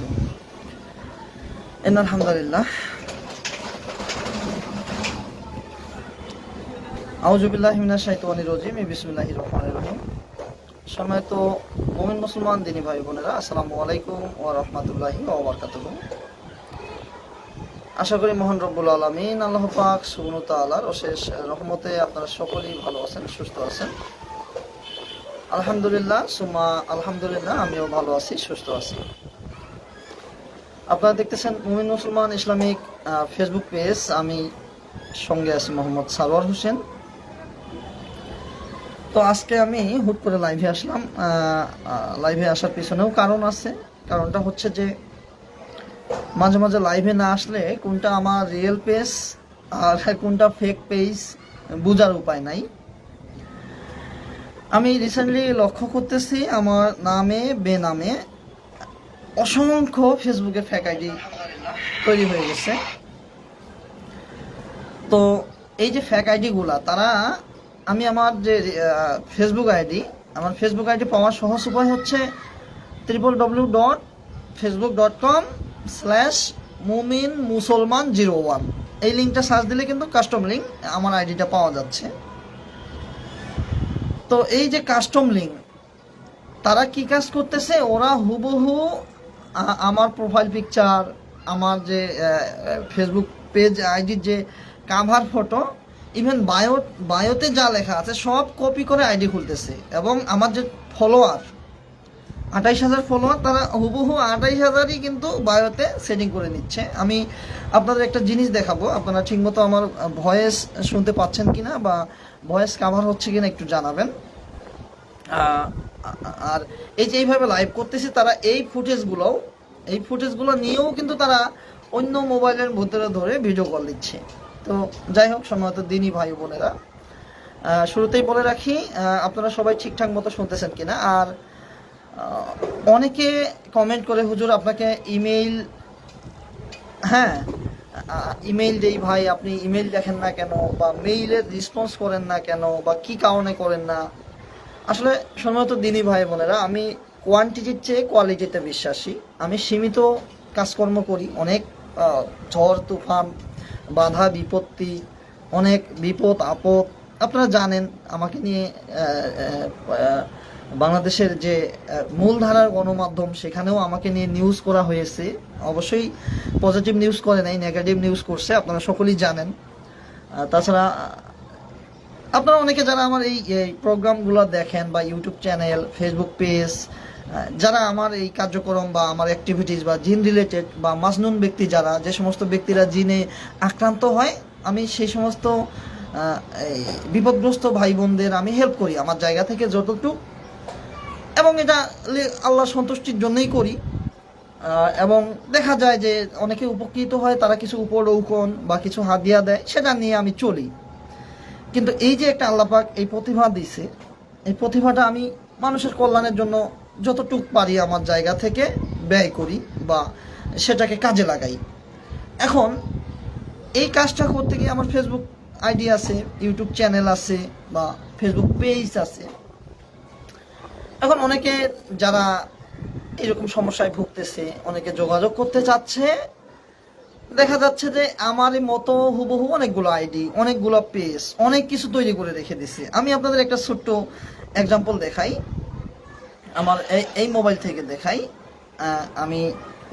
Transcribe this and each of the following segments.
জন্য ইন আলহামদুলিল্লাহ আউজুবিল্লাহ মিনাশ শাইতানির রাজিম, বিসমিল্লাহির রহমানির রহিম। সম্মানিত মুমিন মুসলমান, দিনী ভাই বোনেরা, আসসালামু আলাইকুম ওয়া রাহমাতুল্লাহি ওয়া বারাকাতুহু। আশা করি মহান রব্বুল আলামিন, আল্লাহ পাক সুবহানাহু ওয়া তাআলার অশেষ রহমতে আপনারা সকলেই ভালো আছেন, সুস্থ আছেন। আলহামদুলিল্লাহ সুমা আলহামদুলিল্লাহ, আমিও ভালো আছি, সুস্থ আছি। আপনারা দেখতেছেন মুমিন মুসলমান ইসলামিক ফেসবুক পেজ আমি সঙ্গে আছি মোহাম্মদ সারোয়ার হোসেন। তো আজকে আমি হুট করে লাইভে আসলাম। লাইভে আসার পিছনেও কারণ আছে। কারণটা হচ্ছে যে, মাঝে মাঝে লাইভে না আসলে কোনটা আমার রিয়েল পেজ আর কোনটা ফেক পেজ বোঝার উপায় নাই। আমি রিসেন্টলি লক্ষ্য করতেছি আমার নামে, বেনামে অসংখ্য ফেসবুকে ফেক আইডি তৈরি হয়ে গেছে। তো এই যে ফেক আইডিগুলা তারা, আমি আমার যে ফেসবুক আইডি আমার ফেসবুক আইডি পাওয়ার সহজ উপায় হচ্ছে triple W dot Facebook dot com slash Mumin Musalman zero one এই লিঙ্কটা সার্চ দিলে কিন্তু কাস্টম লিঙ্ক আমার আইডিটা পাওয়া যাচ্ছে। তো এই যে কাস্টম লিঙ্ক তারা কি কাজ করতেছে? ওরা হুবহু আমার প্রোফাইল পিকচার আমার যে ফেসবুক পেজ আইডির যে কাভার ফটো ইভেন বায়ো বায়োতে যা লেখা আছে, সব কপি করে আইডি খুলতেছে। এবং আমার যে ফলোয়ার আঠাইশ হাজার ফলোয়ার তারা হুবহু আঠাইশ হাজারই কিন্তু বায়োতে সেটিং করে নিচ্ছে। আমি আপনাদের একটা জিনিস দেখাবো, আপনারা ঠিকমতো আমার ভয়েস শুনতে পাচ্ছেন কিনা বা ভয়েস কাভার হচ্ছে কিনা একটু জানাবেন। আর এই যে এইভাবে লাইভ করতেছি, তারা এই ফুটেজগুলো এই ফুটেজগুলো নিয়েও কিন্তু তারা অন্য মোবাইলের ভিতরে ধরে ভিডিও কল দিচ্ছে। তো যাই হোক, সম্ভবত দিনই ভাই বোনেরা। শুরুতেই বলে রাখি আপনারা সবাই ঠিকঠাক মতো শুনতেছেন কিনা। আর অনেকে কমেন্ট করে, হুজুর, আপনাকে ইমেইল হ্যাঁ ইমেইল দেই ভাই, আপনি ইমেইল দেখেন না কেন? বা মেইলের রেসপন্স করেন না কেন? বা কি কারণে করেন না? আসলে সম্ভবত দিনী ভাই বোনেরা, আমি কোয়ান্টিটির চেয়ে কোয়ালিটিতে বিশ্বাসী। আমি সীমিত কাজকর্ম করি, অনেক ঝড়, তুফান, বাধা, বিপত্তি, অনেক বিপদ, আপদ। আপনারা জানেন, আমাকে নিয়ে বাংলাদেশের যে মূলধারার গণমাধ্যম, সেখানেও আমাকে নিয়ে নিউজ করা হয়েছে। অবশ্যই পজিটিভ নিউজ করে নাই নেগেটিভ নিউজ করছে, আপনারা সকলেই জানেন। তাছাড়া আপনারা অনেকে যারা আমার এই এই প্রোগ্রামগুলো দেখেন বা ইউটিউব চ্যানেল ফেসবুক পেজ যারা আমার এই কার্যক্রম বা আমার অ্যাক্টিভিটিস বা জিন রিলেটেড বা মাজনুন ব্যক্তি যারা, যে সমস্ত ব্যক্তিরা জিনে আক্রান্ত হয়, আমি সেই সমস্ত বিপদগ্রস্ত ভাই বোনদের আমি হেল্প করি আমার জায়গা থেকে যতটুকু। এবং এটা আল্লাহ সন্তুষ্টির জন্যই করি। এবং দেখা যায় যে অনেকে উপকৃত হয়, তারা কিছু উপরৌকন বা কিছু হাদিয়া দেয়, সেটা নিয়ে আমি চলি। কিন্তু এই যে একটা আল্লাপাক এই প্রতিভা দিছে, এই প্রতিভাটা আমি মানুষের কল্যাণের জন্য যতটুক পারি আমার জায়গা থেকে ব্যয় করি বা সেটাকে কাজে লাগাই। এখন এই কাজটা করতে গিয়ে আমার ফেসবুক আইডি আছে ইউটিউব চ্যানেল আছে বা ফেসবুক পেজ আছে। এখন অনেকে যারা এরকম সমস্যায় ভুগতেছে, অনেকে যোগাযোগ করতে চাচ্ছে দেখা যাচ্ছে যে আমার মতো হুবহু অনেকগুলো আইডি অনেকগুলো পেজ অনেক কিছু তৈরি করে রেখে দিছে। আমি আপনাদের একটা ছোট্ট এক্সাম্পল দেখাই। আমার এই মোবাইল থেকে দেখাই। আমি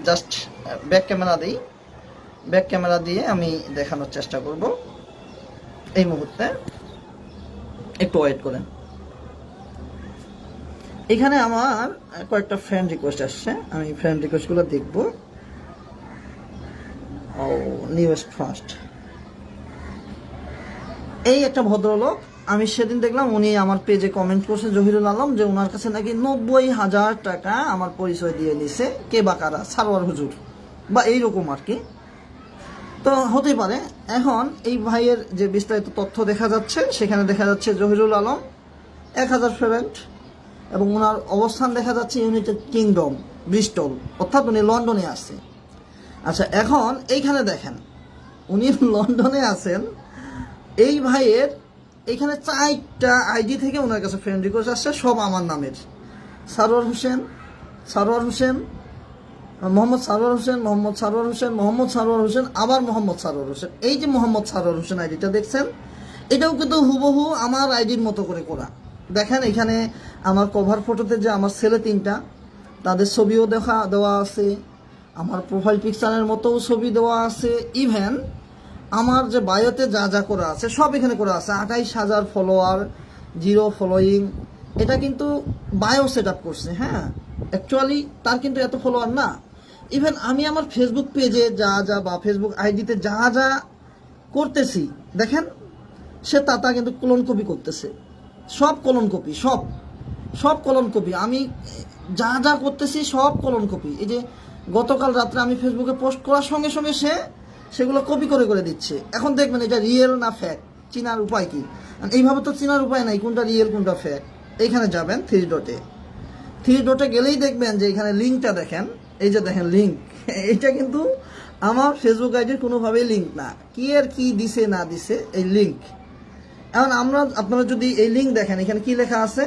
জাস্ট ব্যাক ক্যামেরা দিই। ব্যাক ক্যামেরা দিয়ে আমি দেখানোর চেষ্টা করব। এই মুহূর্তে। একটু ওয়েট করেন। এখানে আমার কয়েকটা ফ্রেন্ড রিকোয়েস্ট আসছে। আমি ফ্রেন্ড রিকোয়েস্টগুলো দেখব। ও নিউয়েস্ট ফার্স্ট এই একটা ভদ্রলোক, আমি সেদিন দেখলাম উনি আমার পেজে কমেন্ট করছে জহিরুল আলম, যে ওনার কাছে নাকি নব্বই হাজার টাকা আমার পরিচয় দিয়ে নিছে, কে বা কারা, সারোয়ার হুজুর। বা এইরকম আর কি। তো হতে পারে, এখন এই ভাইয়ের যে বিস্তারিত তথ্য দেখা যাচ্ছে, সেখানে দেখা যাচ্ছে জহিরুল আলম, এক হাজার ফ্রেন্ড এবং ওনার অবস্থান দেখা যাচ্ছে ইউনাইটেড কিংডম ব্রিস্টল অর্থাৎ উনি লন্ডনে আসছে আচ্ছা এখন এইখানে দেখেন, উনি লন্ডনে আছেন। এই ভাইয়ের এইখানে চারটা আইডি থেকে ওনার কাছে ফ্রেন্ড রিকোয়েস্ট আসছে, সব আমার নামের। সারোয়ার হোসেন সারোয়ার হোসেন, মোহাম্মদ সারোয়ার হোসেন, মোহাম্মদ সারোয়ার হোসেন, মোহাম্মদ সারোয়ার হোসেন, আবার মোহাম্মদ সারোয়ার হোসেন। এই যে মোহাম্মদ সারোয়ার হোসেন আইডিটা দেখছেন, এটাও কিন্তু হুবহু আমার আইডির মতো করে করা। দেখেন, এখানে আমার কভার ফটোতে যে আমার ছেলে তিনটা, তাদের ছবিও দেখা, দেওয়া আছে। আমার প্রোফাইল পিকচারের মতোও ছবি দেওয়া আছে ইভেন আমার যে বায়োতে যা যা করা আছে, সব এখানে করা আছে। আঠাইশ হাজার ফলোয়ার জিরো ফলোয়িং এটা কিন্তু বায়ো সেট আপ করছে হ্যাঁ? অ্যাকচুয়ালি তার কিন্তু এত ফলোয়ার না। ইভেন আমি আমার ফেসবুক পেজে যা যা বা ফেসবুক আইডিতে যা যা করতেছি, দেখেন, সে তা তা কিন্তু কলন কপি করতেছে। সব কলন কপি সব। সব কলন কপি আমি যা যা করতেছি, সব কলন কপি এই যে গতকাল রাত্রে আমি ফেসবুকে পোস্ট করার সঙ্গে সঙ্গে সে সেগুলো কপি করে করে দিচ্ছে। এখন দেখবেন এটা রিয়েল না ফ্যাক চিনার উপায় কি? এইভাবে তো চিনার উপায় নাই, কোনটা রিয়েল কোনটা ফ্যাক এইখানে যাবেন থ্রি ডটে থ্রি ডটে গেলেই দেখবেন যে এখানে লিঙ্কটা দেখেন, এই যে দেখেন লিঙ্ক এটা কিন্তু আমার ফেসবুক আইডির কোনোভাবেই লিঙ্ক না। কি আর কি দিছে, না দিছে, এই লিঙ্ক এখন আমরা, আপনারা যদি এই লিঙ্ক দেখেন, এখানে কি লেখা আছে?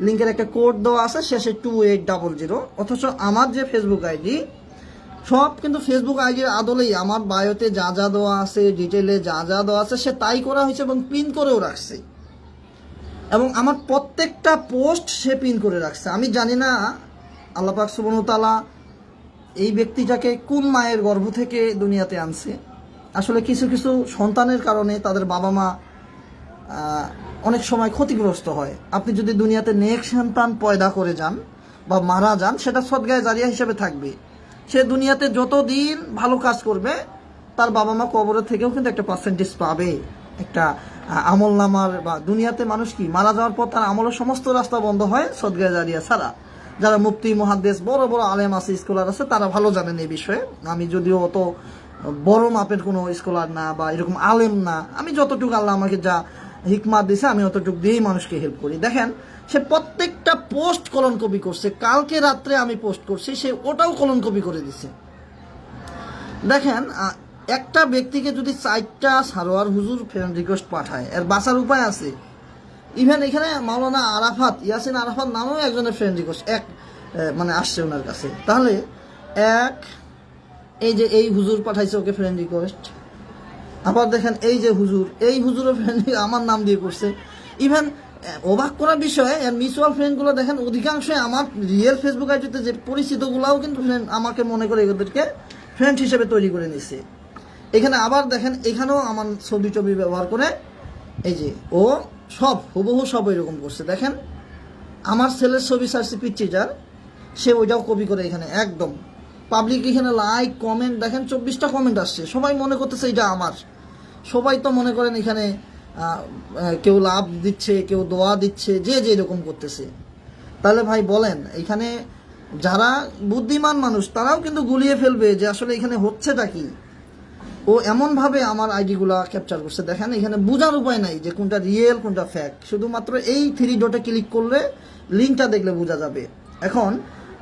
লিঙ্কের একটা কোড দেওয়া আছে, শেষে টু এইট জিরো অথচ আমার যে ফেসবুক আইডি সব কিন্তু ফেসবুক আইডির আদলেই, আমার বায়োতে যা যা দেওয়া আছে ডিটেলে যা যা দেওয়া আছে, সে তাই করা হয়েছে এবং প্রিন্ট করেও রাখছে। এবং আমার প্রত্যেকটা পোস্ট সে পিন করে রাখছে। আমি জানি না আল্লাপাক সুবনতালা এই ব্যক্তিটাকে কোন মায়ের গর্ভ থেকে দুনিয়াতে আনছে। আসলে কিছু কিছু সন্তানের কারণে তাদের বাবা মা অনেক সময় ক্ষতিগ্রস্ত হয়। আপনি যদি দুনিয়াতে নেক সন্তান পয়দা করে যান বা মারা যান, সেটা সদগায় জারিয়া হিসেবে থাকবে। সে দুনিয়াতে যতদিন ভালো কাজ করবে, তার বাবা মা কবরের থেকেও কিন্তু একটা পার্সেন্টেজ পাবে। একটা আমল নামার বা দুনিয়াতে মানুষ কি, মারা যাওয়ার পর তার আমলের সমস্ত রাস্তা বন্ধ হয় সদগায় জারিয়া ছাড়া। যারা মুফতি মহাদেশ বড় বড় আলেম আছে, স্কলার আছে, তারা ভালো জানেন এই বিষয়ে। আমি যদিও অত বড় মাপের কোনো স্কলার না বা এরকম আলেম না। আমি যতটুকু আল্লাহ আমাকে যা হিকমাত দিছে, আমি অতটুক দিয়েই মানুষকে হেল্প করি। দেখেন, সে প্রত্যেকটা পোস্ট কলন কপি করছে। কালকে রাত্রে আমি পোস্ট করছি, সে ওটাও কলন কপি করে দিছে। দেখেন একটা ব্যক্তিকে যদি চারটা সারোয়ার হুজুর ফ্রেন্ড রিকোয়েস্ট পাঠায়, এর বাঁচার উপায় আছে? ইভেন এখানে মাওলানা আরাফাত, ইয়াসিন আরাফাত নামেও একজনের ফ্রেন্ড রিকোয়েস্ট এক মানে আসছে ওনার কাছে। তাহলে, এক, এই যে এই হুজুর পাঠাইছে ওকে ফ্রেন্ড রিকোয়েস্ট আবার দেখেন এই যে হুজুর, এই হুজুরও ফ্রেন্ড আমার নাম দিয়ে করছে। ইভেন অবাক করার বিষয়, এর মিউচুয়াল ফ্রেন্ডগুলো দেখেন, অধিকাংশই আমার রিয়েল ফেসবুক আইডিতে যে পরিচিতগুলাও কিন্তু friend আমাকে মনে করে এদেরকে ফ্রেন্ড হিসেবে তৈরি করে নিছে। এখানে আবার দেখেন, এখানেও আমার ছবি টবি ব্যবহার করে, এই যে, ও সব, হুবহু সব এরকম করছে। দেখেন, আমার ছেলের ছবি সার্সি পিচ্চিটার সে ওইটাও কপি করে এখানে, একদম। পাবলিক এখানে লাইক কমেন্ট দেখেন, চব্বিশটা কমেন্ট আসছে। সবাই মনে করতেছে এটা আমার। সবাই তো মনে করেন এখানে কেউ লাভ দিচ্ছে, কেউ দোয়া দিচ্ছে, যে যে এরকম করতেছে। তাহলে ভাই বলেন, এখানে যারা বুদ্ধিমান মানুষ, তারাও কিন্তু গুলিয়ে ফেলবে যে আসলে এখানে হচ্ছেটা কি। ও এমনভাবে আমার আইডিগুলা ক্যাপচার করছে। দেখেন, এখানে বোঝার উপায় নাই যে কোনটা রিয়েল কোনটা ফ্যাক শুধুমাত্র এই থ্রি ডটে ক্লিক করলে লিঙ্কটা দেখলে বোঝা যাবে। এখন,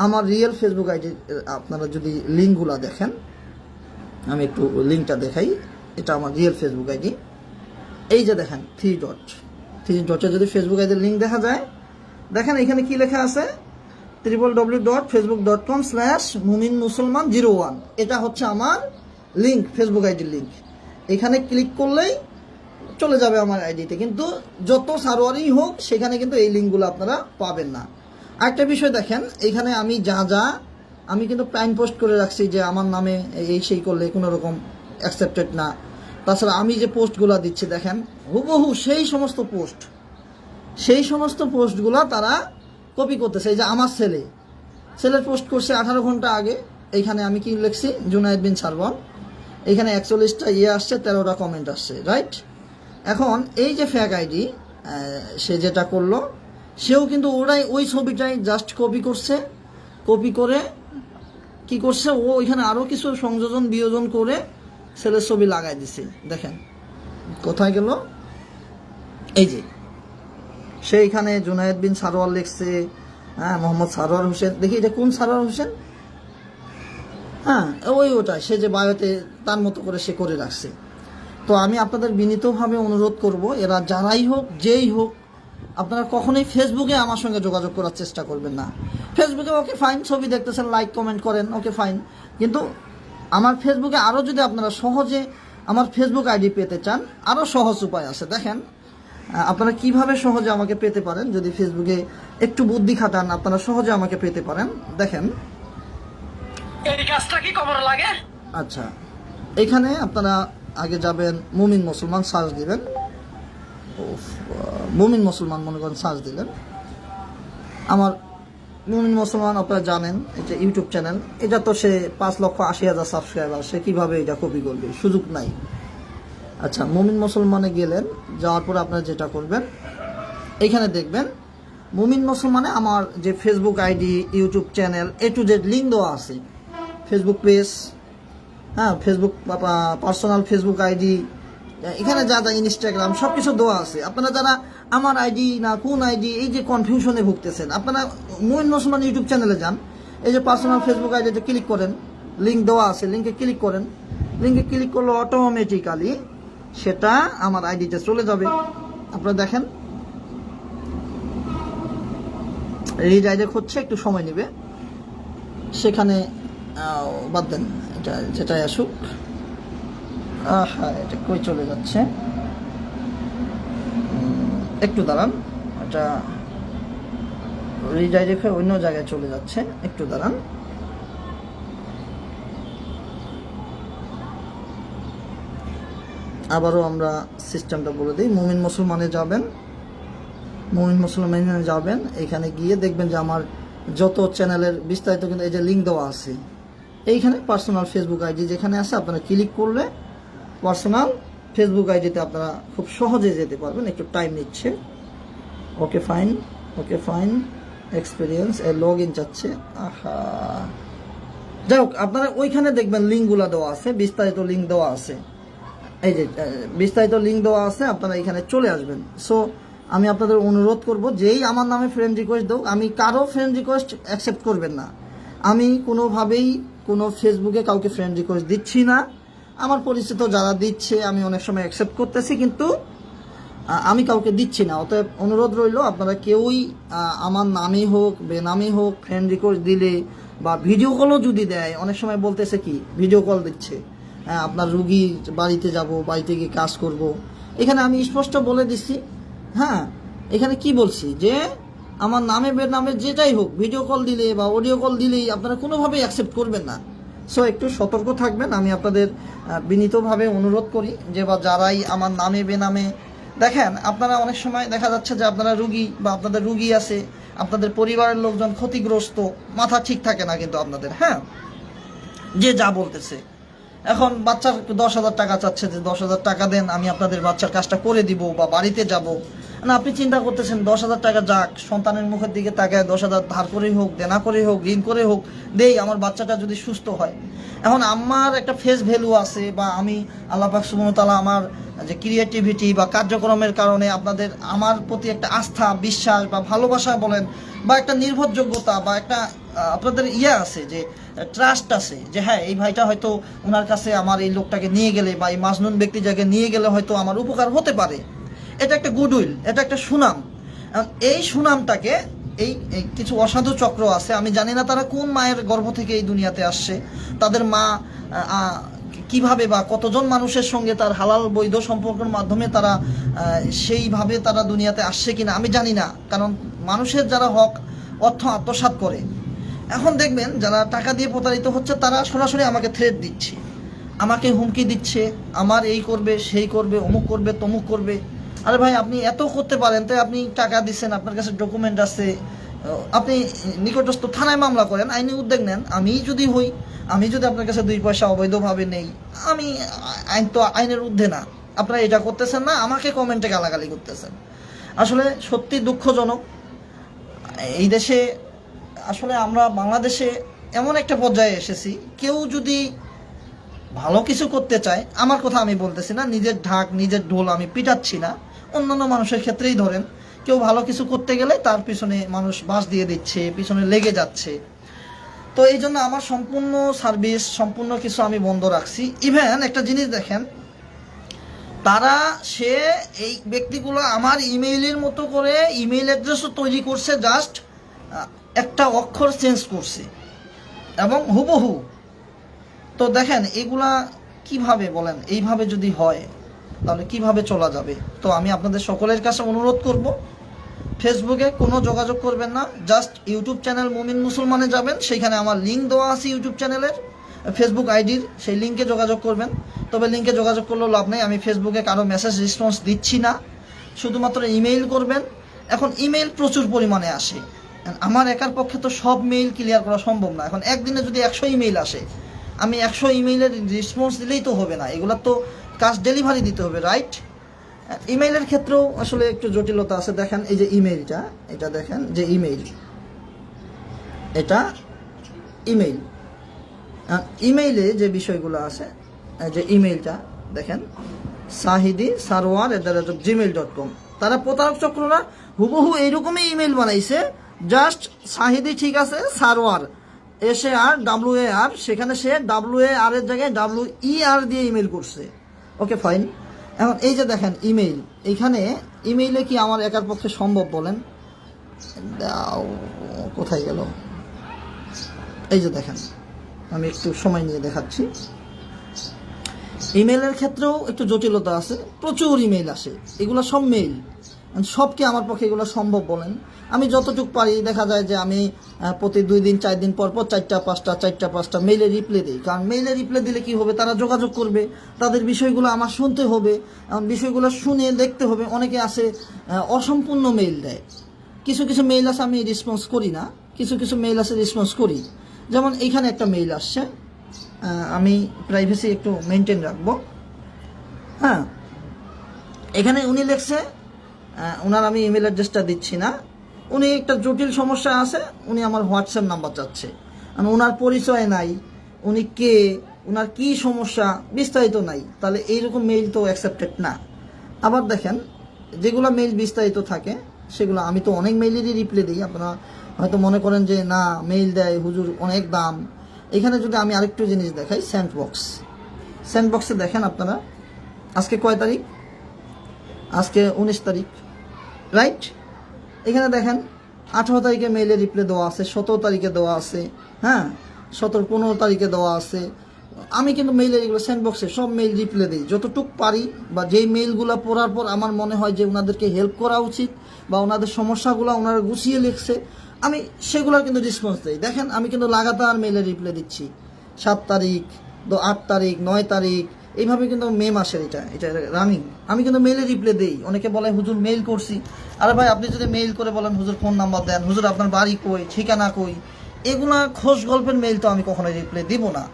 আমার রিয়েল ফেসবুক আইডি আপনারা যদি লিঙ্কগুলা দেখেন, আমি একটু লিঙ্কটা দেখাই। এটা আমার রিয়েল ফেসবুক আইডি এই যে দেখেন থ্রি ডট থ্রি ডটে যদি ফেসবুক আইডির লিঙ্ক দেখা যায়, দেখেন এখানে কি লেখা আছে? Triple W dot Facebook dot com slash Mumin Musalman zero one এটা হচ্ছে আমার লিঙ্ক ফেসবুক আইডির লিঙ্ক এখানে ক্লিক করলেই চলে যাবে আমার আইডিতে কিন্তু যত সারোয়ারই হোক, সেখানে কিন্তু এই লিঙ্কগুলো আপনারা পাবেন না। আরেকটা বিষয় দেখেন, এখানে আমি যা যা, আমি কিন্তু প্যান পোস্ট করে রাখছি যে আমার নামে এই সেই করলে কোনো রকম অ্যাকসেপ্টেড না। তাছাড়া আমি যে পোস্টগুলো দিচ্ছি, দেখেন, হুবহু সেই সমস্ত পোস্ট, সেই সমস্ত পোস্টগুলো তারা কপি করতেছে। এই যে আমার ছেলে, ছেলের পোস্ট করছে আঠারো ঘণ্টা আগে। এইখানে আমি কি লিখছি? জুনায়দ বিন সারবন এখানে একচল্লিশটা ইয়ে আসছে, তেরোটা কমেন্ট আসছে রাইট এখন এই যে ফ্যাক আইডি সে যেটা করল, সেও কিন্তু ওরাই ওই ছবিটাই জাস্ট কপি করছে। কপি করে কি করছে? ও ওইখানে আরও কিছু সংযোজন বিয়োজন করে ছেলের ছবি লাগাই দিছে, দেখেন। কোথায় গেল? এই যে, সেইখানে জুনায়েদ বিন সারোয়ার লিখছে হ্যাঁ মোহাম্মদ সারোয়ার হোসেন, দেখি এটা কোন সারোয়ার হোসেন? হ্যাঁ ওই ওটা সে যে বায়োতে তার মতো করে সে করে রাখছে। তো আমি আপনাদের বিনীতভাবে অনুরোধ করব, এরা যারাই হোক, যেই হোক, আপনারা কখনোই ফেসবুকে আমার সঙ্গে যোগাযোগ করার চেষ্টা করবেন না। ফেসবুকে ওকে ফাইন ছবি দেখতেছেন লাইক কমেন্ট করেন, ওকে ফাইন কিন্তু আমার ফেসবুকে আরও যদি আপনারা সহজে আমার ফেসবুক আইডি পেতে চান আরও সহজ উপায় আছে। দেখেন আপনারা কীভাবে সহজে আমাকে পেতে পারেন? যদি ফেসবুকে একটু বুদ্ধি খাটান আপনারা সহজে আমাকে পেতে পারেন। দেখেন। এই কাজটা কি কবর লাগে? আচ্ছা। এখানে আপনারা আগে যাবেন মুমিন মুসলমান সার্চ দিবেন। উফ, মুমিন মুসলমান মনে করেন সার্চ দিলেন। আমার মুমিন মুসলমান, আপনারা জানেন এটা ইউটিউব চ্যানেল, এটা তো সে পাঁচ লক্ষ আশি হাজার সাবস্ক্রাইবার সে কীভাবে এটা কপি করবে? সুযোগ নাই। আচ্ছা মুমিন মুসলমানে গেলেন, যাওয়ার পরে আপনারা যেটা করবেন এইখানে দেখবেন, মুমিন মুসলমানে আমার যে Facebook ID YouTube channel A to Z link দেওয়া আছে। ফেসবুক পেজ হ্যাঁ ফেসবুক পার্সোনাল ফেসবুক আইডি এখানে যা যা ইনস্টাগ্রাম সব কিছু দেওয়া আছে। আপনারা যারা আমার আইডি না, কোন আইডি এই যে কনফিউশনে ভুগতেছেন, আপনারা মুমিন মুসলমান ইউটিউব চ্যানেলে যান। এই যে পার্সোনাল ফেসবুক আইডিতে ক্লিক করেন। লিঙ্ক দেওয়া আছে লিঙ্কে ক্লিক করেন। লিঙ্কে ক্লিক করলে অটোমেটিক্যালি সেটা আমার আইডিতে চলে যাবে। আপনারা দেখেন। রিডাইরেক্ট হচ্ছে, একটু সময় নেবে। সেখানে বাদ দেন, এটা যেটাই আসুক। হ্যাঁ এটা কই চলে যাচ্ছে? একটু দাঁড়ান, এটা রিডাইরেক্ট হয়ে অন্য জায়গায় চলে যাচ্ছে, একটু দাঁড়ান। আবারও আমরা সিস্টেমটা বলে দিই, মুমিন মুসলমানে যাবেন, মুমিন মুসলমানে যাবেন, এখানে গিয়ে দেখবেন যে আমার যত চ্যানেলের বিস্তারিত কিন্তু এই যে লিঙ্ক দেওয়া আছে, এইখানে পার্সোনাল ফেসবুক আইডি যেখানে আছে, আপনারা ক্লিক করলে পার্সোনাল ফেসবুক আইডিতে আপনারা খুব সহজে যেতে পারবেন, একটু টাইম নিচ্ছে। Okay fine okay fine experience A log in চাচ্ছে। আহা। যাই হোক, আপনারা ওইখানে দেখবেন লিঙ্কগুলো দেওয়া আছে, বিস্তারিত লিঙ্ক দেওয়া আছে। এই যে বিস্তারিত লিঙ্ক দেওয়া আছে, আপনারা এখানে চলে আসবেন। সো আমি আপনাদের অনুরোধ করব, যেই আমার নামে ফ্রেন্ড রিকোয়েস্ট দেও, আমি কারও ফ্রেন্ড রিকোয়েস্ট অ্যাকসেপ্ট করবেন না। আমি কোনোভাবেই কোনো ফেসবুকে কাউকে ফ্রেন্ড রিকোয়েস্ট দিচ্ছি না। আমার পরিচিত যারা দিচ্ছে আমি অনেক সময় অ্যাকসেপ্ট করতেছি কিন্তু আমি কাউকে দিচ্ছি না। অতএব অনুরোধ রইল আপনারা কেউই আমার নামে হোক বেনামে হোক ফ্রেন্ড রিকোয়েস্ট দিলে বা ভিডিও কলও যদি দেয় অনেক সময় বলতেছে কি ভিডিও কল দিচ্ছে। হ্যাঁ, আপনার রুগী বাড়িতে যাব বাড়িতে গিয়ে কাজ করব। এখানে আমি স্পষ্ট বলে দিচ্ছি হ্যাঁ এখানে কি বলছি যে আমার নামে বেনামে যেটাই হোক ভিডিও কল দিলে বা অডিও কল দিলেই আপনারা কোনোভাবেই অ্যাকসেপ্ট করবেন না। সো একটু সতর্ক থাকবেন। আমি আপনাদের বিনীতভাবে অনুরোধ করি যে, বা যারাই আমার নামে, বেনামে, দেখেন, আপনারা অনেক সময় দেখা যাচ্ছে যে, আপনারা রুগী বা আপনাদের রুগী আছে, আপনাদের পরিবারের লোকজন ক্ষতিগ্রস্ত, মাথা ঠিক থাকে না কিন্তু আপনাদের হ্যাঁ? যে যা বলতেছে। এখন বাচ্চার দশ হাজার টাকা চাচ্ছে, যে দশ হাজার টাকা দেন, আমি আপনাদের বাচ্চার কাজটা করে দিব বা বাড়িতে যাব। না, আপনি চিন্তা করতেছেন, দশ হাজার টাকা যাক, সন্তানের মুখের দিকে তাকায় দশ হাজার ধার করেই হোক, দেনা করেই হোক, ঋণ করে হোক, দেই, আমার বাচ্চাটা যদি সুস্থ হয়। এখন আমার একটা ফেস ভ্যালু আছে বা আমি আল্লাহ পাক সুমতালা আমার যে ক্রিয়েটিভিটি বা কার্যক্রমের কারণে আপনাদের আমার প্রতি একটা আস্থা, বিশ্বাস বা ভালোবাসা বলেন বা একটা নির্ভরযোগ্যতা বা একটা আপনাদের ইয়ে আছে যে ট্রাস্ট আছে যে হ্যাঁ এই ভাইটা হয়তো ওনার কাছে আমার এই লোকটাকে নিয়ে গেলে বা এই মাজনুন ব্যক্তি যাকে নিয়ে গেলে হয়তো আমার উপকার হতে পারে। এটা একটা গুডউইল এটা একটা সুনাম। এই সুনামটাকে এই কিছু অসাধু চক্র আছে, আমি জানি না তারা কোন মায়ের গর্ভ থেকে এই দুনিয়াতে আসছে, তাদের মা কীভাবে বা কতজন মানুষের সঙ্গে তার হালাল বৈধ সম্পর্কের মাধ্যমে তারা সেইভাবে তারা দুনিয়াতে আসছে কিনা, আমি জানি না। কারণ মানুষের যারা হক, অর্থ আত্মসাৎ করে, এখন দেখবেন যারা টাকা দিয়ে প্রতারিত হচ্ছে, তারা সরাসরি আমাকে থ্রেট দিচ্ছে। আমাকে হুমকি দিচ্ছে, আমার এই করবে, সেই করবে, অমুক করবে, তমুক করবে। আরে ভাই, আপনি এত করতে পারেন, তাই আপনি টাকা দিচ্ছেন আপনার কাছে ডকুমেন্ট আছে। আপনি নিকটস্থ থানায় মামলা করেন, আইনি উদ্যোগ নেন, আমি যদি হই, আমি যদি আপনার কাছে দুই পয়সা অবৈধভাবে নেই, আমি আইন তো আইনের ঊর্ধ্বে না। আপনারা এটা করতেছেন না, আমাকে কমেন্টে গালাগালি করতেছেন। আসলে সত্যি দুঃখজনক, এই দেশে, আসলে আমরা বাংলাদেশে এমন একটা পর্যায়ে এসেছি, কেউ যদি ভালো কিছু করতে চায়, আমার কথা আমি বলতেছি না, নিজের ঢাক, নিজের ঢোল আমি পিটাচ্ছি না। অন্যান্য মানুষের ক্ষেত্রেই ধরেন, কেউ ভালো কিছু করতে গেলে তার পিছনে মানুষ বাস দিয়ে দিচ্ছে, পিছনে লেগে যাচ্ছে। তো এই জন্য আমার সম্পূর্ণ সার্ভিস সম্পূর্ণ কিছু আমি বন্ধ রাখছি। ইভেন একটা জিনিস দেখেন, তারা, সে এই ব্যক্তিগুলো আমার ইমেইলের মতো করে ইমেইল অ্যাড্রেসও তৈরি করছে জাস্ট একটা অক্ষর চেঞ্জ করছে। এবং হুবহু। তো দেখেন, এগুলা কীভাবে বলেন? এইভাবে যদি হয় তাহলে কীভাবে চলা যাবে? তো আমি আপনাদের সকলের কাছে অনুরোধ করব, ফেসবুকে কোনো যোগাযোগ করবেন না, জাস্ট ইউটিউব চ্যানেল মুমিন মুসলমানে যাবেন, সেইখানে আমার লিঙ্ক দেওয়া আছে ইউটিউব চ্যানেলের, ফেসবুক আইডির, সেই লিঙ্কে যোগাযোগ করবেন। তবে লিঙ্কে যোগাযোগ করলেও লাভ নেই, আমি ফেসবুকে কারও মেসেজ রেসপন্স দিচ্ছি না, শুধুমাত্র ইমেইল করবেন। এখন ইমেইল প্রচুর পরিমাণে আসে আমার একার পক্ষে তো সব মেইল ক্লিয়ার করা সম্ভব না। এখন একদিনে যদি একশো ইমেইল আসে, আমি একশো ইমেইলের রেসপন্স দিলেই তো হবে না এগুলোর তো কাজ ডেলিভারি দিতে হবে রাইট ইমেইলের ক্ষেত্রেও আসলে একটু জটিলতা আছে। দেখেন, এই যে ইমেইলটা এটা দেখেন, যে ইমেইল এটা ইমেইল ইমেইলে যে বিষয়গুলো আছে যে ইমেইলটা দেখেন, Sahidi Sarwar at the rate of Gmail dot com তারা প্রতারক চক্ররা হুবহু এইরকমই ইমেইল বানাইছে জাস্ট সাহিদি ঠিক আছে, Sarwar. S A R W A R সেখানে সে ডাব্লিউ এ আর এর জায়গায় ডাব্লিউ ই আর দিয়ে ইমেল করছে। ওকে ফাইন এখন এই যে দেখেন ইমেইল এইখানে ইমেইলে কি আমার একার পক্ষে সম্ভব বলেন? কোথায় গেল? এই যে দেখেন, আমি একটু সময় নিয়ে দেখাচ্ছি। ইমেলের ক্ষেত্রেও একটু জটিলতা আছে, প্রচুর ইমেল আসে। এগুলো সব মেইল সবকে আমার পক্ষে এগুলো সম্ভব বলেন। আমি যতটুকু পারি, দেখা যায় যে আমি প্রতি দুই দিন, চার দিন পর পর চারটা, পাঁচটা চারটা, পাঁচটা মেইলে রিপ্লে দিই। কারণ মেইলে রিপ্লে দিলে কি হবে? তারা যোগাযোগ করবে। তাদের বিষয়গুলো আমার শুনতে হবে। বিষয়গুলো শুনে দেখতে হবে। অনেকে আছে অসম্পূর্ণ মেইল দেয়। কিছু কিছু মেইল আছে আমি রেসপন্স করি না। কিছু কিছু মেইল আছে রেসপন্স করি। যেমন এইখানে একটা মেইল আসছে। আমি প্রাইভেসি একটু মেনটেন রাখব। হ্যাঁ। এখানে উনি লিখছে ওনার আমি ইমেল অ্যাড্রেসটা দিচ্ছি না। উনি একটা জটিল সমস্যা আছে, উনি আমার হোয়াটসঅ্যাপ নাম্বার চাচ্ছে। আর ওনার পরিচয় নাই, উনি কে ওনার কি সমস্যা বিস্তারিত নাই। তাহলে এইরকম মেইল তো অ্যাকসেপ্টেড না। আবার দেখেন, যেগুলো মেইল বিস্তারিত থাকে, সেগুলো আমি তো অনেক মেইলেরই রিপ্লাই দিই। আপনারা হয়তো মনে করেন যে, না মেইল দেয়, হুজুর অনেক দাম। এখানে যদি আমি আরেকটু জিনিস দেখাই স্যান্ড বক্স স্যান্ড বক্সে দেখেন আপনারা, আজকে কয় তারিখ? আজকে উনিশ তারিখ রাইট এখানে দেখেন, আঠারো তারিখে মেইলে রিপ্লাই দেওয়া আছে, সতেরো তারিখে দেওয়া আছে হ্যাঁ? সতেরো, পনেরো তারিখে দেওয়া আছে। আমি কিন্তু মেইলের এগুলো সেন্ডবক্সে সব মেইল রিপ্লাই দিই। যতটুক পারি বা যেই মেইলগুলো পড়ার পর আমার মনে হয় যে ওনাদেরকে হেল্প করা উচিত বা ওনাদের সমস্যাগুলো ওনারা গুছিয়ে লিখছে, আমি সেগুলোর কিন্তু রেসপন্স দিই। দেখেন, আমি কিন্তু লাগাতার মেইলে রিপ্লাই দিচ্ছি। সাত তারিখ আট তারিখ, নয় তারিখ এইভাবে কিন্তু মে মাসের এটা এটা রানিং আমি কিন্তু মেলে রিপ্লাই দেই। অনেকে বলে, হুজুর মেইল করছি। আরে ভাই, আপনি যদি মেইল করে বলেন, হুজুর ফোন নাম্বার দেন। হুজুর, আপনার বাড়ি কই? ঠিকানা কই? এগুলা খোঁজ গল্পের মেইল তো আমি কখনোই রিপ্লাই দিব না।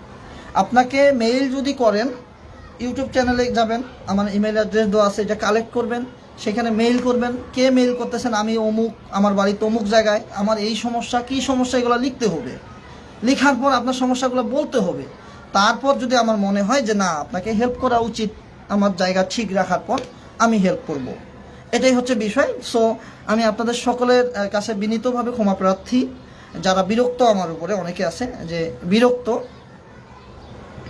আপনাকে মেইল যদি করেন ইউটিউব চ্যানেলে যাবেন, আমার ইমেল অ্যাড্রেস দেওয়া আছে, এটা কালেক্ট করবেন। সেখানে মেইল করবেন, কে মেইল করতেছেন, আমি অমুক, আমার বাড়িতে অমুক জায়গায়, আমার এই সমস্যা, কি সমস্যা, এগুলো লিখতে হবে। লেখার পর আপনার সমস্যাগুলো বলতে হবে। তারপর যদি আমার মনে হয় যে না, আপনাকে হেল্প করা উচিত আমার জায়গা ঠিক রাখার পর, আমি হেল্প করব। এটাই হচ্ছে বিষয়। সো আমি আপনাদের সকলের কাছে বিনীতভাবে ক্ষমা প্রার্থী। যারা বিরক্ত আমার উপরে, অনেকে আছে যে বিরক্ত।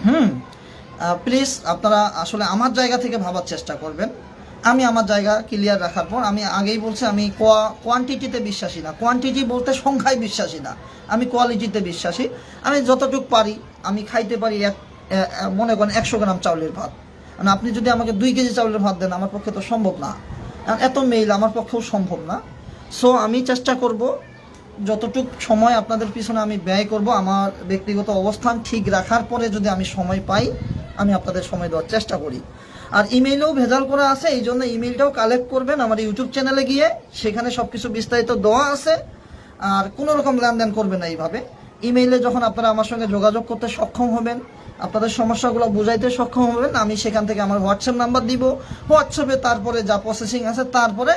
হুম প্লিজ আপনারা আসলে আমার জায়গা থেকে ভাবার চেষ্টা করবেন। আমি আমার জায়গা ক্লিয়ার রাখার পর আমি আগেই বলছি, আমি কোয়ান্টিটিতে বিশ্বাসী না। কোয়ান্টিটি বলতে সংখ্যায় বিশ্বাসী না। আমি কোয়ালিটিতে বিশ্বাসী। আমি যতটুকু পারি, আমি খাইতে পারি এক মনে করেন একশো গ্রাম চাউলের ভাত। মানে আপনি যদি আমাকে দুই কেজি চাউলের ভাত দেন, আমার পক্ষে তো সম্ভব না। এত মেইল আমার পক্ষেও সম্ভব না। সো আমি চেষ্টা করব, যতটুক সময় আপনাদের পিছনে আমি ব্যয় করব, আমার ব্যক্তিগত অবস্থান ঠিক রাখার পরে যদি আমি সময় পাই, আমি আপনাদের সময় দেওয়ার চেষ্টা করি। আর ইমেইলেও ভেজাল করা আছে, এই জন্য ইমেইলটাও কালেক্ট করবেন আমার ইউটিউব চ্যানেলে গিয়ে। সেখানে সব কিছু বিস্তারিত দেওয়া আছে। আর কোনো রকম লেনদেন করবেন না এইভাবে। ইমেইলে যখন আপনারা আমার সঙ্গে যোগাযোগ করতে সক্ষম হবেন, আপনাদের সমস্যাগুলো বুঝাইতে সক্ষম হবেন, আমি সেখান থেকে আমার হোয়াটসঅ্যাপ নাম্বার দিব। হোয়াটসঅ্যাপে তারপরে যা প্রসেসিং আছে, তারপরে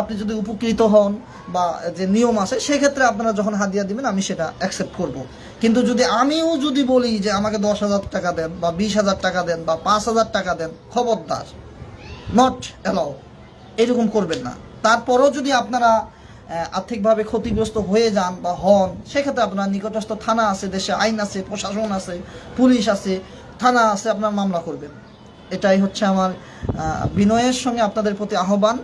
আপনি যদি উপকৃত হন বা যে নিয়ম আছে, সেক্ষেত্রে আপনারা যখন হাদিয়া দিবেন, আমি সেটা অ্যাকসেপ্ট করব। কিন্তু যদি আমিও যদি বলি যে আমাকে দশ হাজার টাকা দেন বা বিশ হাজার টাকা দেন বা পাঁচ হাজার টাকা দেন, খবরদার নট অ্যালাউ এরকম করবেন না। তারপরও যদি আপনারা আর্থিকভাবে ক্ষতিগ্রস্ত হয়ে যান বা হন, সেক্ষেত্রে আপনার নিকটস্থ থানা আছে, দেশে আইন আছে, প্রশাসন আছে, পুলিশ আছে, থানা আছে, আপনার মামলা করবেন। এটাই হচ্ছে আমার বিনয়ের সঙ্গে আপনাদের প্রতি আহ্বান।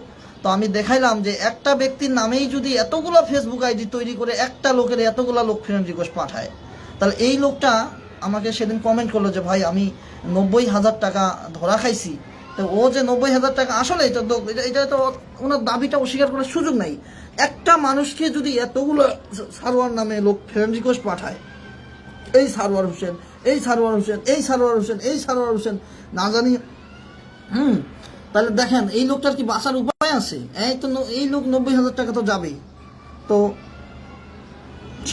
আমি দেখাইলাম যে একটা ব্যক্তির নামেই যদি এতগুলো ফেসবুক আইডি তৈরি করে একটা লোকের এতগুলো লোক ফ্রেন্ড রিকোয়েস্ট পাঠায়, তাহলে এই লোকটা আমাকে সেদিন কমেন্ট করল যে, ভাই, আমি নব্বই হাজার টাকা ধরা খাইছি। তো ও যে নব্বই হাজার টাকা আসলে এটা তো, এটা- তো ওনার দাবিটা অস্বীকার করার সুযোগ নাই। একটা মানুষকে যদি এতগুলো সারোয়ার নামে লোক ফ্রেন্ড রিকোয়েস্ট পাঠায়, এই সারোয়ার হোসেন, এই সারোয়ার হোসেন, এই সারোয়ার হোসেন, এই সারোয়ার হোসেন, না জানি, হুম, তাহলে দেখেন এই লোকটার কি বাসার উপায় আছে। এই তো এই লোক নব্বই হাজার টাকা তো যাবেই। তো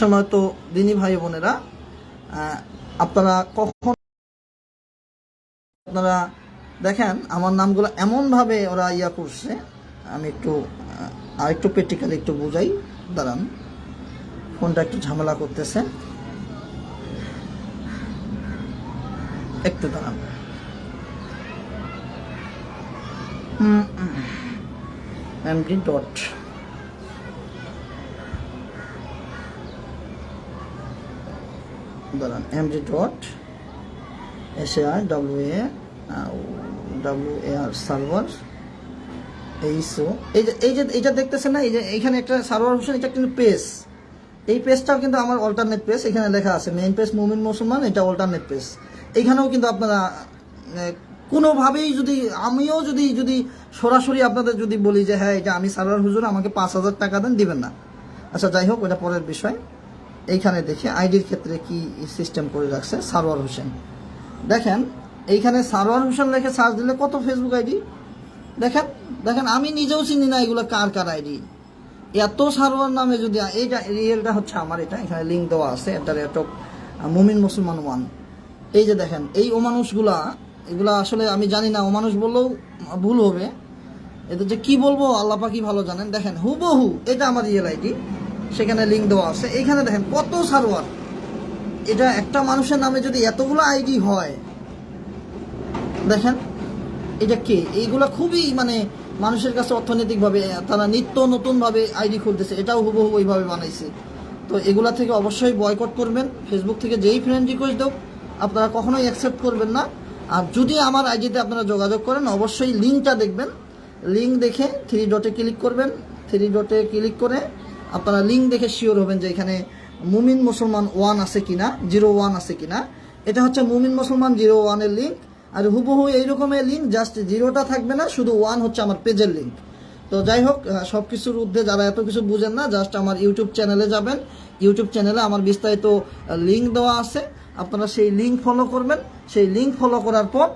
সময় তো দিনী ভাই বোনেরা আপনারা কখন আপনারা দেখেন, আমার নামগুলো এমনভাবে ওরা ইয়া করছে, আমি একটু আর একটু প্র্যাকটিক্যালি একটু বুঝাই, দাঁড়ান। ফোনটা একটু ঝামেলা করতেছে। একটু দাঁড়ান। এমডি ডট দাঁড়ান MD dot S A R W A W A R server এইসো এই যে এই যে এইটা দেখতেছেন না, এই যে এইখানে একটা সার্ভার হোসেন এটা কিন্তু পেজ এই পেজটাও কিন্তু আমার অল্টারনেট পেজ এখানে লেখা আছে মেইন পেজ মুমিন মুসলমান, এটা অল্টারনেট পেজ এইখানেও কিন্তু আপনারা কোনোভাবেই যদি, আমিও যদি যদি সরাসরি আপনাদের যদি বলি যে হ্যাঁ এটা আমি সার্ভার হুজুর, আমাকে পাঁচ হাজার টাকা দেন, দিবেন না। আচ্ছা যাই হোক, ওটা পরের বিষয়। এইখানে দেখি আইডির ক্ষেত্রে কি সিস্টেম করে রাখছে সারোয়ার হোসেন। দেখেন, এইখানে সারোয়ার হোসেন লেখে সার্চ দিলে কত ফেসবুক আইডি? দেখেন দেখেন, আমি নিজেও চিনি না এগুলো কার কার আইডি। এত সারোয়ার নামে যদি, এইটা রিয়েলটা হচ্ছে আমার এটা, এখানে লিঙ্ক দেওয়া আছে, এটার এত মুমিন মুসলমান ওয়ান এই যে দেখেন, এই ও মানুষগুলা এগুলা আসলে আমি জানি না, ও মানুষ বললেও ভুল হবে। এতে যে কি বলব, আল্লাহ পাকি ভালো জানেন। দেখেন, হুবহু, এটা আমার রিয়েল আইডি সেখানে লিঙ্ক দেওয়া আছে। এইখানে দেখেন, কত সারোয়ার। এটা একটা মানুষের নামে যদি এতগুলো আইডি হয়, দেখেন, এটা কে? এইগুলা খুবই মানে মানুষের কাছে অর্থনৈতিকভাবে তারা নিত্য নতুনভাবে আইডি খুলতেছে। এটাও হুবহু ওইভাবে বানাইছে। তো এগুলা থেকে অবশ্যই বয়কট করবেন। ফেসবুক থেকে যেই ফ্রেন্ড রিকোয়েস্ট দেব আপনারা কখনোই অ্যাকসেপ্ট করবেন না। আর যদি আমার আইডিতে আপনারা যোগাযোগ করেন, অবশ্যই লিঙ্কটা দেখবেন। লিঙ্ক দেখে থ্রি ডটে ক্লিক করবেন। থ্রি ডটে ক্লিক করে আপনারা লিঙ্ক দেখে শিওর হবেন যে এখানে মুমিন মুসলমান ওয়ান আছে কিনা জিরো ওয়ান আছে কিনা। এটা হচ্ছে মুমিন মুসলমান জিরো ওয়ানের লিঙ্ক আর হুবহু এই রকমের লিঙ্ক জাস্ট জিরোটা থাকবে না, শুধু ওয়ান হচ্ছে আমার পেজের লিঙ্ক তো যাই হোক সব কিছুর ঊর্ধ্বে যারা এত কিছু বুঝেন না জাস্ট আমার ইউটিউব চ্যানেলে যাবেন। ইউটিউব চ্যানেলে আমার বিস্তারিত লিঙ্ক দেওয়া আছে। আপনারা সেই লিঙ্ক ফলো করবেন। সেই লিঙ্ক ফলো করার পর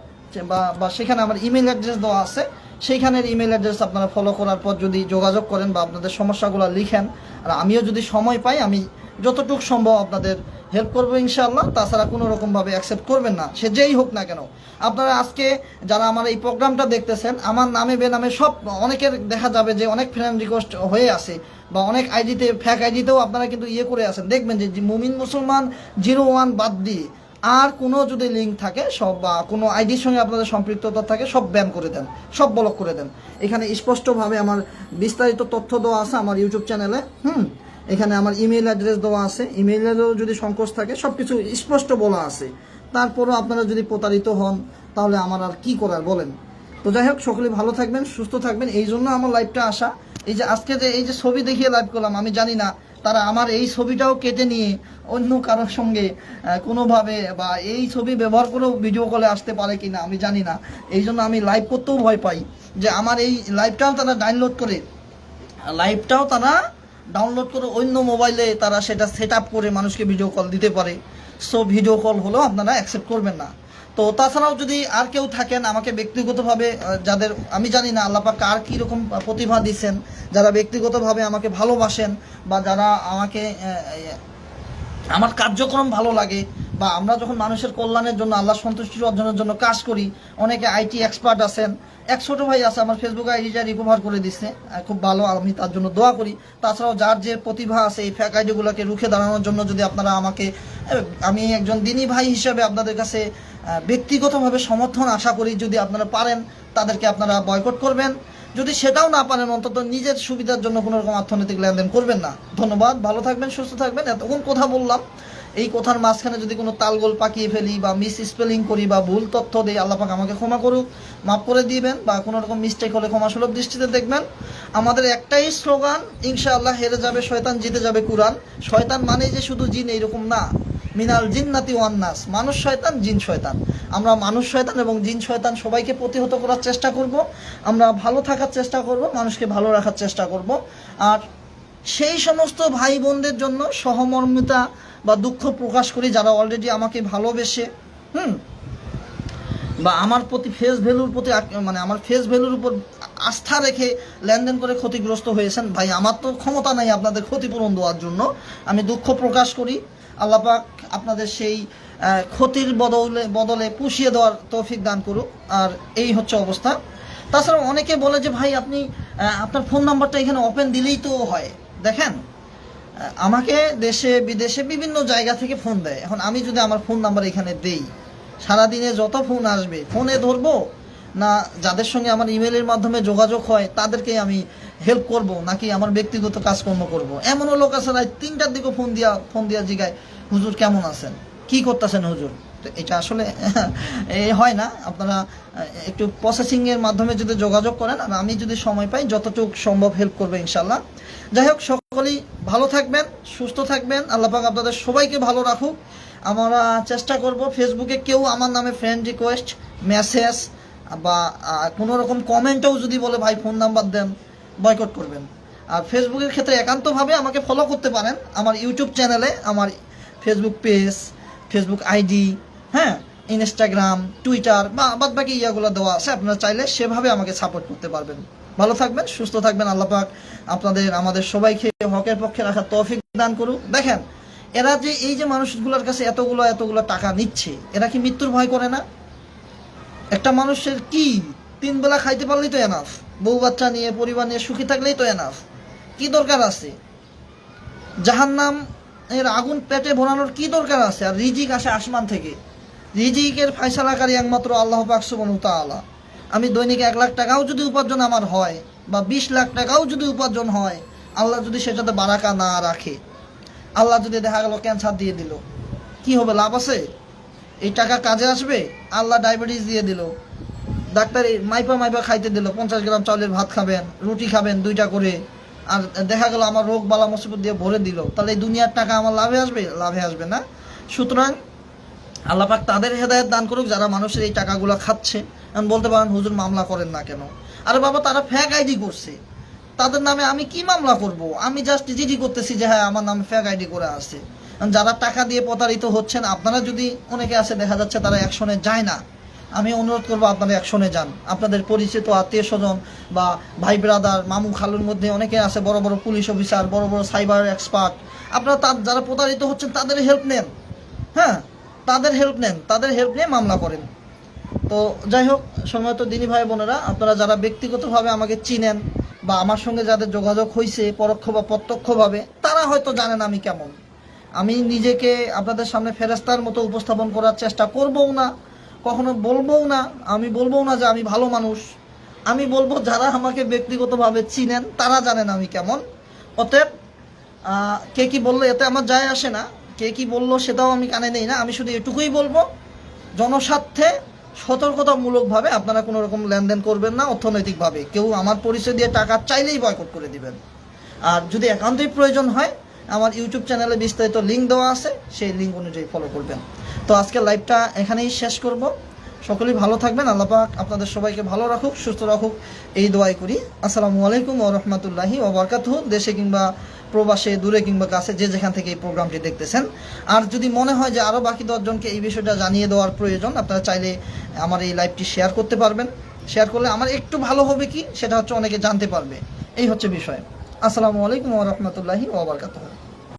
বা সেখানে আমার ইমেল অ্যাড্রেস দেওয়া আছে, সেইখানের ইমেল অ্যাড্রেস আপনারা ফলো করার পর যদি যোগাযোগ করেন বা আপনাদের সমস্যাগুলো লিখেন, আর আমিও যদি সময় পাই, আমি যতটুকু সম্ভব আপনাদের হেল্প করব ইনশাআল্লাহ। তাছাড়া কোনো রকমভাবে অ্যাকসেপ্ট করবেন না, সে যেই হোক না কেন। আপনারা আজকে যারা আমার এই প্রোগ্রামটা দেখতেছেন, আমার নামে বেনামে সব, অনেকের দেখা যাবে যে অনেক ফ্রেন্ড রিকোয়েস্ট হয়ে আছে, বা অনেক আইডিতে ফ্যাক আইডিতেও আপনারা কিন্তু ইয়ে করে আছেন। দেখবেন যে মুমিন মুসলমান জিরো ওয়ান বাদ দিয়ে আর কোনো যদি লিঙ্ক থাকে, সব বা কোনো আইডির সঙ্গে আপনাদের সম্পৃক্ততা থাকে, সব ব্যান করে দেন, সব ব্লক করে দেন। এখানে স্পষ্টভাবে আমার বিস্তারিত তথ্য দেওয়া আছে আমার ইউটিউব চ্যানেলে হুম? এখানে আমার ইমেল অ্যাড্রেস দেওয়া আছে ইমেলেরও যদি সংকোচ থাকে সব কিছু স্পষ্ট বলা আছে। তারপরও আপনারা যদি প্রতারিত হন, তাহলে আমার আর কি করার বলেন? তো যাই হোক, সকলে ভালো থাকবেন, সুস্থ থাকবেন, এই জন্য আমার লাইভটা আসা। এই যে আজকে যে, এই যে ছবি দেখিয়ে লাইভ করলাম, আমি জানি না তারা আমার এই ছবিটাও কেটে নিয়ে অন্য কারোর সঙ্গে কোনোভাবে বা এই ছবি ব্যবহার করেও ভিডিও কলে আসতে পারে কি না আমি জানি না। এই জন্য আমি লাইভ করতেও ভয় পাই যে আমার এই লাইভটাও তারা ডাউনলোড করে লাইভটাও তারা ডাউনলোড করে অন্য মোবাইলে তারা সেটা সেট করে মানুষকে ভিডিও কল দিতে পারে। সো ভিডিও কল হলেও আপনারা অ্যাকসেপ্ট করবেন না। তো তাছাড়াও যদি আর কেউ থাকেন, আমাকে ব্যক্তিগতভাবে যাদের, আমি জানি না আল্লাপা কার কীরকম প্রতিভা দিচ্ছেন যারা ব্যক্তিগতভাবে আমাকে ভালোবাসেন বা যারা আমাকে আমার কার্যক্রম ভালো লাগে বা আমরা যখন মানুষের কল্যাণের জন্য আল্লাহ সন্তুষ্টি অর্জনের জন্য কাজ করি, অনেকে আইটি এক্সপার্ট আছেন। এক ছোট ভাই আছে, আমার ফেসবুক আইডিটা রিকভার করে দিচ্ছে খুব ভালো, আমি তার জন্য দোয়া করি। তাছাড়াও যার যে প্রতিভা আছে, এই ফ্যাক আইডিগুলোকে রুখে দাঁড়ানোর জন্য যদি আপনারা আমাকে আমি একজন দিনী ভাই হিসেবে আপনাদের কাছে ব্যক্তিগতভাবে সমর্থন আশা করি, যদি আপনারা পারেন, তাদেরকে আপনারা বয়কট করবেন। যদি সেটাও না পারেন, অন্তত নিজের সুবিধার জন্য কোনো রকম অর্থনৈতিক লেনদেন করবেন না। ধন্যবাদ, ভালো থাকবেন, সুস্থ থাকবেন। এতক্ষণ কথা বললাম। এই কথার মাঝখানে যদি কোনো তালগোল পাকিয়ে ফেলি বা মিস স্পেলিং করি বা ভুল তথ্য দিই, আল্লাহ পাক আমাকে ক্ষমা করুক, মাফ করে দিবেন বা কোনো রকম মিস্টেক হলে ক্ষমা সুলভ দৃষ্টিতে দেখবেন। আমাদের একটাই স্লোগান ইনশাআল্লাহ হেরে যাবে শয়তান, জিতে যাবে কুরআন। শয়তান মানে যে শুধু জিন এইরকম না। মিনাল জিন জিন্নাতি ওয়ান্নাস মানুষ শয়তান, জিন শয়তান। আমরা মানুষ শয়তান এবং জিন শয়তান সবাইকে প্রতিহত করার চেষ্টা করব। আমরা ভালো থাকার চেষ্টা করব, মানুষকে ভালো রাখার চেষ্টা করব। আর সেই সমস্ত ভাই বোনদের জন্য সহমর্মিতা বা দুঃখ প্রকাশ করি যারা অলরেডি আমাকে ভালোবেসে, হুম? বা আমার প্রতি ফেস ভ্যালুর প্রতি মানে আমার ফেস ভ্যালুর উপর আস্থা রেখে লেনদেন করে ক্ষতিগ্রস্ত হয়েছেন, ভাই, আমার তো ক্ষমতা নাই আপনাদের ক্ষতিপূরণ দেওয়ার জন্য। আমি দুঃখ প্রকাশ করি। আল্লাপাক আপনাদের সেই ক্ষতির বদলে বদলে পুষিয়ে দেওয়ার তৌফিক দান করুক। আর এই হচ্ছে অবস্থা। তাছাড়া অনেকে বলে যে, ভাই, আপনি আপনার ফোন নাম্বারটা এখানে ওপেন দিলেই তো হয়। দেখেন আমাকে দেশে, বিদেশে বিভিন্ন জায়গা থেকে ফোন দেয়। এখন আমি যদি আমার ফোন নাম্বার এখানে দেই, সারাদিনে যত ফোন আসবে, ফোনে ধরবো? না যাদের সঙ্গে আমার ইমেলের মাধ্যমে যোগাযোগ হয় তাদেরকে আমি হেল্প করব, নাকি আমার ব্যক্তিগত কাজকর্ম করব? এমনও লোক আছে তিনটার দিকে ফোন দিয়া ফোন দিয়া জিগায়, হুজুর কেমন আছেন? কি করতেছেন হুজুর? তো এটা আসলে হয় না। আপনারা একটু প্রসেসিংয়ের মাধ্যমে যদি যোগাযোগ করেন আর আমি যদি সময় পাই, যতটুকু সম্ভব হেল্প করবে ইনশাল্লাহ যাই হোক, সকলেই ভালো থাকবেন, সুস্থ থাকবেন। আল্লাহ পাক আপনাদের সবাইকে ভালো রাখুক। আমরা চেষ্টা করব ফেসবুকে কেউ আমার নামে ফ্রেন্ড রিকোয়েস্ট মেসেজ বা কোনো রকম কমেন্টেও যদি বলে, ভাই ফোন নাম্বার দেন। বয়কট করবেন। আর ফেসবুকের ক্ষেত্রে একান্তভাবে আমাকে ফলো করতে পারেন। আমার ইউটিউব চ্যানেলে আমার ফেসবুক পেজ ফেসবুক আইডি হ্যাঁ ইনস্টাগ্রাম টুইটার বা বাদ বাকি ইয়াগুলো দেওয়া আছে, আপনারা চাইলে সেভাবে আমাকে সাপোর্ট করতে পারবেন। ভালো থাকবেন, সুস্থ থাকবেন, আল্লাহ পাক আপনাদের, আমাদের সবাইকে হকের পক্ষে রাখার তৌফিক দান করুক। দেখেন, এরা যে এই যে মানুষগুলোর কাছে এতগুলো এতগুলো টাকা নিচ্ছে, এরা কি মৃত্যুর ভয় করে না? একটা মানুষের কি তিন বেলা খাইতে পারলেই তো এনাফ বউ বাচ্চা নিয়ে, পরিবার নিয়ে সুখী থাকলেই তো এনাফ কি দরকার আছে? জাহান্নাম এর আগুন পেটে ভরানোর কি দরকার আছে? আর রিজিক আসে আসমান থেকে। রিজিকের ফায়সালাকারী একমাত্র আল্লাহ পাক সুবহানাহু ওয়া তাআলা। আমি দৈনিক এক লাখ টাকাও যদি উপার্জন আমার হয় বা বিশ লাখ টাকাও যদি উপার্জন হয়, আল্লাহ যদি সেটাতে বারাকা না রাখে, আল্লাহ যদি দেখা গেল ক্যান্সার দিয়ে দিল, কি হবে, লাভ আছে? এই টাকা কাজে আসবে? আল্লাহ ডায়াবেটিস দিয়ে দিল। ডাক্তার মাইপা মাইপা খাইতে দিল, পঞ্চাশ গ্রাম চাউলের ভাত খাবেন, রুটি খাবেন দুইটা করে, আর দেখা গেল আমার রোগ বালা মুসিবত দিয়ে ভরে দিল। তাহলে এই দুনিয়ার টাকা আমার লাভে আসবে? লাভে আসবে না। সুতরাং আল্লাপাক তাদের হেদায়ত দান করুক যারা মানুষের এই টাকাগুলো খাচ্ছে। এখন বলতে পারেন, হুজুর, মামলা করেন না কেন? আরে বাবা, তারা ফ্যাক আইডি করছে। তাদের নামে আমি কি মামলা করব? আমি জাস্ট জিডি করতেছি যে হ্যাঁ আমার নামে ফ্যাক আইডি করে আছে। যারা টাকা দিয়ে প্রতারিত হচ্ছেন, আপনারা যদি অনেকে আছে, দেখা যাচ্ছে তারা অ্যাকশনে যায় না। আমি অনুরোধ করব, আপনারা অ্যাকশনে যান। আপনাদের পরিচিত আত্মীয় স্বজন বা ভাই ব্রাদার মামু খালুর মধ্যে অনেকে আছে, বড় বড় পুলিশ অফিসার বড় বড় সাইবার এক্সপার্ট আপনারা তার, যারা প্রতারিত হচ্ছেন, তাদের হেল্প নেন। হ্যাঁ? তাদের হেল্প নেন, তাদের হেল্প নিয়ে মামলা করেন। তো যাই হোক সময় তো দিনী ভাই বোনেরা, আপনারা যারা ব্যক্তিগতভাবে আমাকে চিনেন বা আমার সঙ্গে যাদের যোগাযোগ হয়েছে পরোক্ষ বা প্রত্যক্ষভাবে, তারা হয়তো জানেন আমি কেমন। আমি নিজেকে আপনাদের সামনে ফেরেস্তার মতো উপস্থাপন করার চেষ্টা করবও না, কখনো বলবও না। আমি বলবও না যে আমি ভালো মানুষ। আমি বলব যারা আমাকে ব্যক্তিগতভাবে চিনেন, তারা জানেন আমি কেমন। অতএব কে কি বলল, এতে আমার যায় আসে না। কে কি বলল সেটাও আমি কানে নেই না, আমি শুধু এটুকুই বলব, জনস্বার্থে সতর্কতামূলকভাবে আপনারা কোনো রকম লেনদেন করবেন না, অর্থনৈতিকভাবে। কেউ আমার পরিচয় দিয়ে টাকা চাইলেই বয়কট করে দিবেন। আর যদি একান্তই প্রয়োজন হয়, আমার ইউটিউব চ্যানেলে বিস্তারিত লিঙ্ক দেওয়া আছে, সেই লিঙ্ক অনুযায়ী ফলো করবেন। তো আজকে লাইভটা এখানেই শেষ করব। সকলেই ভালো থাকবেন, আল্লাহ পাক আপনাদের সবাইকে ভালো রাখুক, সুস্থ রাখুক, এই দোয়াই করি। আসসালামু আলাইকুম ও রহমতুল্লাহি ওবরকাতুহ দেশে কিংবা প্রবাসে, দূরে কিংবা কাছে যে যেখান থেকে এই প্রোগ্রামটি দেখতেছেন। আর যদি মনে হয় যে আরও বাকি দশজনকে এই বিষয়টা জানিয়ে দেওয়ার প্রয়োজন, আপনারা চাইলে আমার এই লাইভটি শেয়ার করতে পারবেন। শেয়ার করলে আমার একটু ভালো হবে কি, সেটা হচ্ছে অনেকে জানতে পারবে। এই হচ্ছে বিষয়। আসসালামু আলাইকুম ও রহমতুল্লাহি ওবরকাতুহ